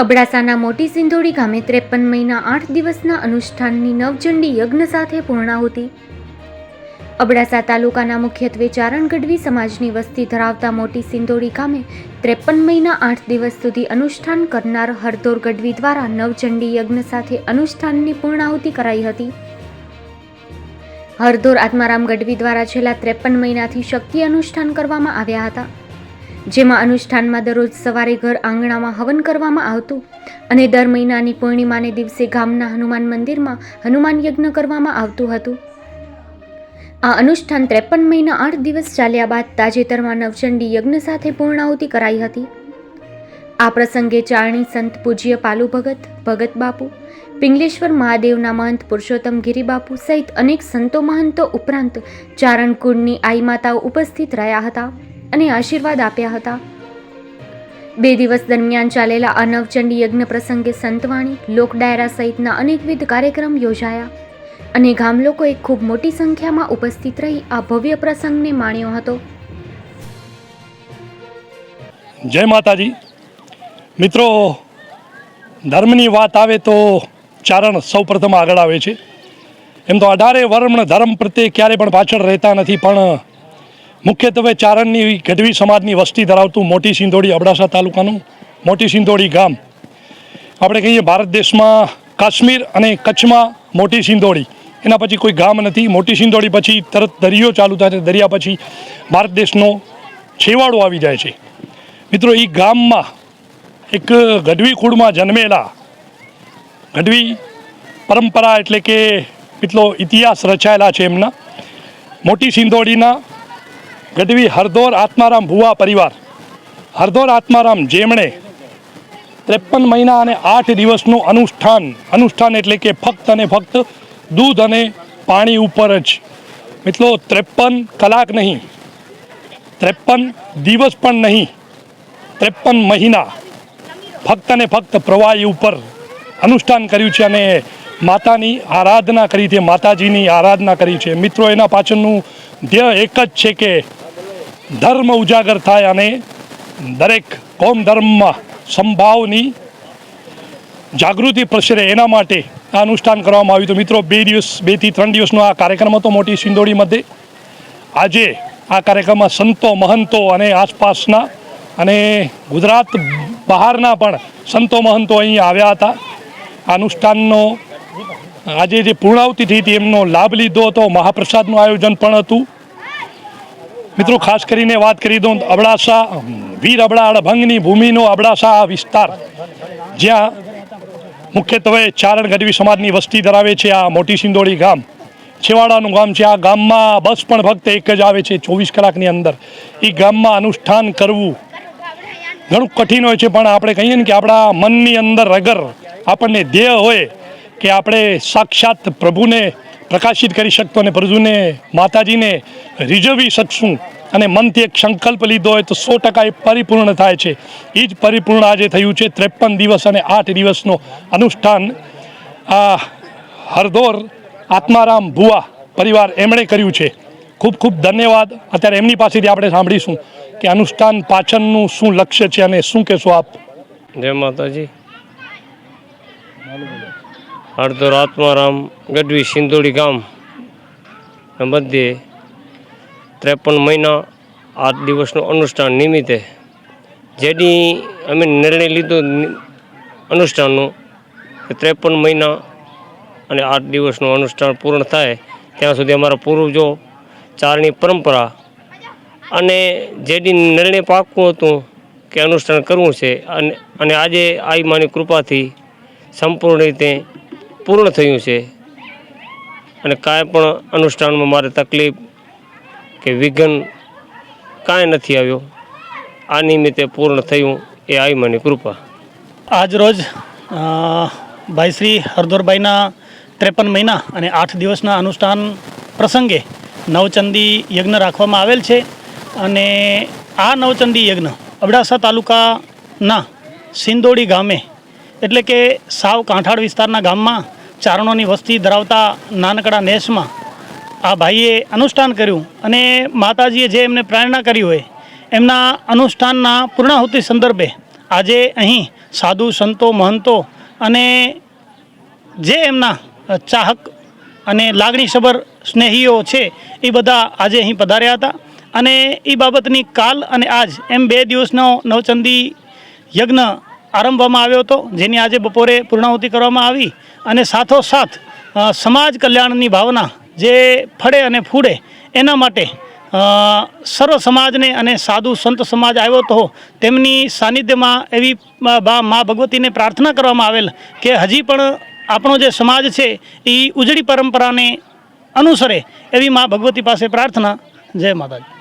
અબડાસાના મોટી સિંધોડી ગામે ત્રેપન મહિના આઠ દિવસના અનુષ્ઠાનની નવચંડી યજ્ઞ સાથે પૂર્ણાહુતિ. અબડાસા તાલુકાના મુખ્યત્વે ચારણ ગઢવી સમાજની વસ્તી ધરાવતા મોટી સિંધોડી ગામે ત્રેપન મહિના આઠ દિવસ સુધી અનુષ્ઠાન કરનાર હરદોર ગઢવી દ્વારા નવચંડી યજ્ઞ સાથે અનુષ્ઠાનની પૂર્ણાહુતિ કરાઈ હતી. હરદોર આત્મારામ ગઢવી દ્વારા છેલ્લા ત્રેપન મહિનાથી શક્તિ અનુષ્ઠાન કરવામાં આવ્યા હતા. જેમાં અનુષ્ઠાનમાં દરરોજ સવારે ઘર આંગણામાં હવન કરવામાં આવતું અને દર મહિનાની પૂર્ણિમાને દિવસે ગામના હનુમાન મંદિરમાં હનુમાન યજ્ઞ કરવામાં આવતું હતું. આ અનુષ્ઠાન ત્રેપન મહિના આઠ દિવસ ચાલ્યા બાદ તાજેતરમાં નવચંડી યજ્ઞ સાથે પૂર્ણાહુતિ કરાઈ હતી. આ પ્રસંગે ચારણી સંત પૂજ્ય પાલુ ભગત ભગત બાપુ, પિંગલેશ્વર મહાદેવના મહંત પુરુષોત્તમ ગિરિબાપુ સહિત અનેક સંતો મહંતો ઉપરાંત ચારણકુંડની આઈ માતાઓ ઉપસ્થિત રહ્યા હતા. અને આશીર્વાદ આપ્યા હતા. બે દિવસ દરમિયાન ચાલેલા આ નવચંડી યજ્ઞ પ્રસંગે સંતવાણી લોક ડાયરા સહિતના અનેકવિધ કાર્યક્રમ યોજાયા અને ગામ લોકોએ ખૂબ મોટી સંખ્યામાં ઉપસ્થિત રહી આ ભવ્ય પ્રસંગને માણ્યો હતો. જય માતાજી. મિત્રો, ધર્મની વાત આવે તો ચારણ સૌ પ્રથમ આગળ આવે છે. એમ તો અઢારે વર્ણ ધર્મ પ્રત્યે ક્યારે પણ પાછળ રહેતા નથી, પણ મુખ્યત્વે ચારણની ગઢવી સમાજની વસ્તી ધરાવતું મોટી સિંધોડી અબડાસા તાલુકાનું મોટી સિંધોડી ગામ. આપણે કહીએ ભારત દેશમાં કાશ્મીર અને કચ્છમાં મોટી સિંધોડી. એના પછી કોઈ ગામ નથી. મોટી સિંધોડી પછી તરત દરિયો ચાલુ થાય છે. દરિયા પછી ભારત દેશનો છેવાડો આવી જાય છે. મિત્રો એ ગામમાં એક ગઢવી કુળમાં જન્મેલા ગઢવી પરંપરા એટલે કે એટલો ઇતિહાસ રચાયેલા છે એમના. મોટી સિંધોડીના ગઢવી હરદોર આત્મારામ ભુવા પરિવાર. હરદોર આત્મારામ જેમણે ત્રેપન મહિના અને આઠ દિવસનું અનુષ્ઠાન અનુષ્ઠાન એટલે કે ફક્ત અને ફક્ત દૂધ અને પાણી ઉપર જ. મિત્રો, ત્રેપન કલાક નહીં, ત્રેપન દિવસ પણ નહીં, ત્રેપન મહિના ફક્ત અને ફક્ત પ્રવાહી ઉપર અનુષ્ઠાન કર્યું છે અને માતાની આરાધના કરી છે, માતાજીની આરાધના કરી છે. મિત્રો, એના પાછળનું ધ્યેય એક જ છે કે ધર્મ ઉજાગર થાય અને દરેક કોમ ધર્મમાં સંભાવની જાગૃતિ પ્રસરે એના માટે આ અનુષ્ઠાન કરવામાં આવ્યું તો મિત્રો, બે દિવસ બેથી ત્રણ દિવસનો આ કાર્યક્રમ હતો મોટી સિંદોડી મધ્યે. આજે આ કાર્યક્રમમાં સંતો, મહંતો અને આસપાસના અને ગુજરાત બહારના પણ સંતો, મહંતો અહીં આવ્યા હતા. અનુષ્ઠાનનો આજે જે પૂર્ણાવતિ થઈ હતી, એમનો લાભ લીધો હતો, મહાપ્રસાદનું આયોજન પણ હતું. મિત્રો, ખાસ કરીને વાત કરી દઉં અબડાસા વીર અબડા અડભંગની ભૂમિનો અબડાસા આ વિસ્તાર, જ્યાં મુખ્યત્વે ચારણ ગઢવી સમાજની વસ્તી ધરાવે છે આ મોટી સિંદોડી ગામ. છેવાડાનું ગામ છે. આ ગામમાં બસ પણ ફક્ત એક જ આવે છે, ચોવીસ કલાકની અંદર. એ ગામમાં અનુષ્ઠાન કરવું ઘણું કઠિન હોય છે, પણ આપણે કહીએ ને કે આપણા મનની અંદર અગર આપણને ધ્યેય હોય કે આપણે સાક્ષાત પ્રભુને પ્રકાશિત કરી શકતો અને પ્રભુને માતાજીને રીઝવી શકશું અને મનથી એક સંકલ્પ લીધો હોય તો સો ટકા એ પરિપૂર્ણ થાય છે. એ જ પરિપૂર્ણ આજે થયું છે ત્રેપન દિવસ અને આઠ દિવસનો અનુષ્ઠાન. આ હરદોર આત્મારામ ભુવા પરિવાર એમણે કર્યું છે. ખૂબ ખૂબ ધન્યવાદ. અત્યારે એમની પાસેથી આપણે સાંભળીશું કે અનુષ્ઠાન પાછળનું શું લક્ષ્ય છે અને શું કહેશો આપ? જય માતાજી. હળદર આત્મારામ ગઢવી સિંદોડી ગામ. મધ્યે ત્રેપન મહિના આઠ દિવસનું અનુષ્ઠાન નિમિત્તે. જેની અમે નિર્ણય લીધો અનુષ્ઠાનનું ત્રેપન મહિના અને આઠ દિવસનું અનુષ્ઠાન પૂર્ણ થાય, ત્યાં સુધી અમારા પૂર્વજો ચારની પરંપરા અને જેની નિર્ણય પાકું હતું કે અનુષ્ઠાન કરવું છે અને અને આજે આઈ માની કૃપાથી સંપૂર્ણ રીતે પૂર્ણ થયું છે. અને કાંઈ પણ અનુષ્ઠાનમાં મારે તકલીફ કે વિઘ્ન કાંઈ નથી આવ્યો. આ નિમિત્તે પૂર્ણ થયું એ આઈ મને કૃપા. આજ રોજ ભાઈ શ્રી હરદોરભાઈના ત્રેપન મહિના અને આઠ દિવસના અનુષ્ઠાન પ્રસંગે નવચંદી યજ્ઞ રાખવામાં આવેલ છે. અને આ નવચંદી યજ્ઞ અબડાસા તાલુકાના સિંદોડી ગામે, એટલે કે સાવ કાંઠાળ વિસ્તારના ગામમાં ચારણોની વસ્તી ધરાવતા નાનકડા નેસમાં આ ભાઈએ અનુષ્ઠાન કર્યું અને માતાજીએ જે એમને પ્રેરણા કરી હોય, એમના અનુષ્ઠાનના પૂર્ણાહુતિ સંદર્ભે આજે અહીં સાધુ, સંતો, મહંતો અને જે એમના ચાહક અને લાગણીસભર સ્નેહીઓ છે, એ બધા આજે અહીં પધાર્યા હતા અને એ બાબતની કાલ અને આજ એમ બે દિવસનો નવચંદી યજ્ઞ આરંભવામાં આવ્યો હતો, જેની આજે બપોરે પૂર્ણાહુતિ કરવામાં આવી અને સાથોસાથ સમાજ કલ્યાણની ભાવના જે ફળે અને ફૂડે એના માટે સર્વ સમાજને અને સાધુ સંત સમાજ આવ્યો હતો, તેમની સાનિધ્યમાં એવી મા ભગવતીને પ્રાર્થના કરવામાં આવેલ કે હજી પણ આપણો જે સમાજ છે, એ ઉજળી પરંપરાને અનુસરે એવી મા ભગવતી પાસે પ્રાર્થના. જય માતાજી.